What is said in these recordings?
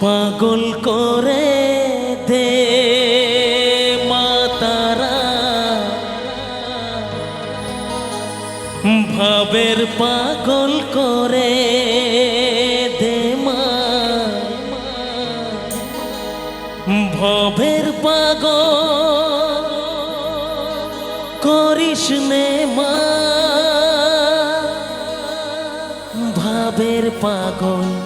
পাগল করে দে ভাবের পাগল করে দে মা। ভবের পাগল করিস নে মা। ভাবের পাগল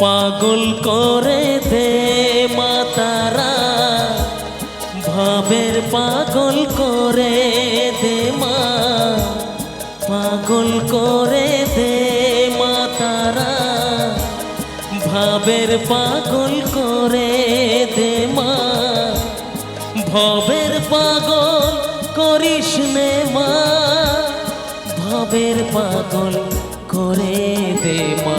পাগল করে দে মাতারা, ভাবের পাগল করে দে মা, পাগল করে দে মাতারা, ভাবের পাগল করে দে মা, ভবের পাগল করিস নে মা, ভবের পাগল করে দে মা।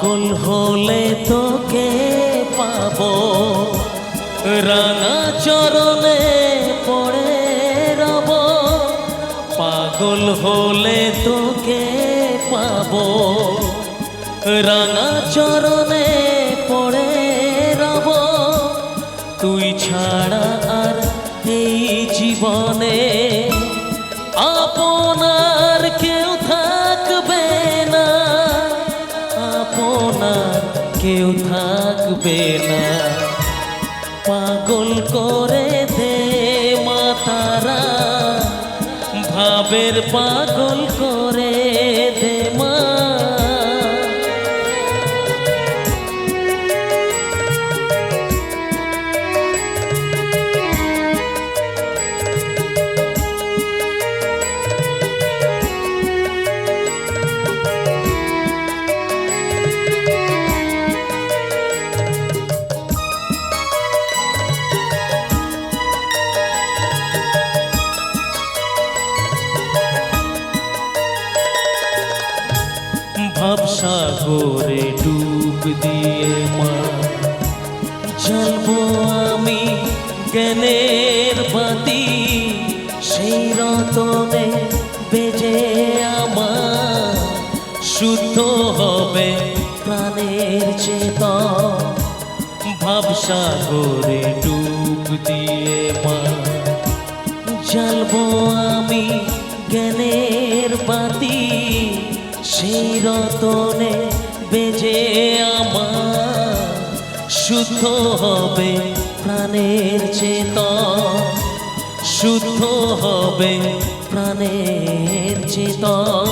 পাগল হলে তোকে পাব। রাঙা চরণে পড়ে রব। পাগল হলে তোকে পাব। রাঙা চরণে পড়ে রব। তুই ছাড়া আর এই জীবনে কেউ থাকবে না। পাগল করে দে মা তারা ভাবের পাগল করে দে মা ভাবসাগরে ডুব দিয়ে মা। জ্বলবো আমি জ্ঞানের বাতি, সেই রতনে বেজে আমার। শুদ্ধ হবে প্রাণের চেতন। ভাবসাগরে ডুব দিয়ে মা। জ্বালবো আমি জ্ঞানের বাতি সেই রতনে বেজে আমার শুদ্ধ হবে প্রাণের চেতন। শুদ্ধ হবে প্রাণের চেতন।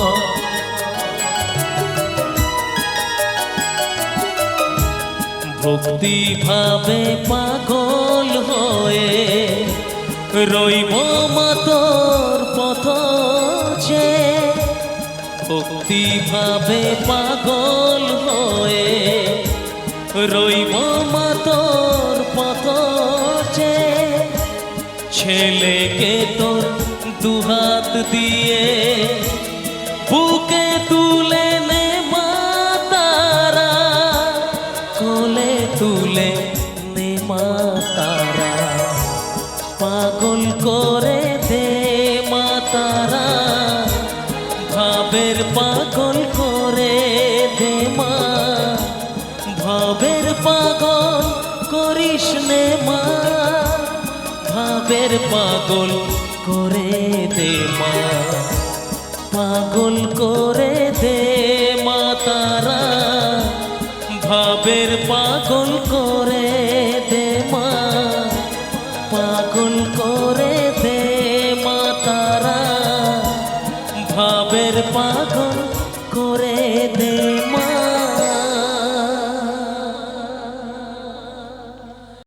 ভক্তি ভাবে পাগল হয়ে রইব মতর ভক্তি ভাবে পাগল হয়ে, রইব মতর পথ ছেলেকে তোর দুহাত দিয়ে, বুকে তুলে নে মা তারা কোলে তুলে নে মা তারা পাগল করে ফের পাগল করে দে মা। পাগল করে দে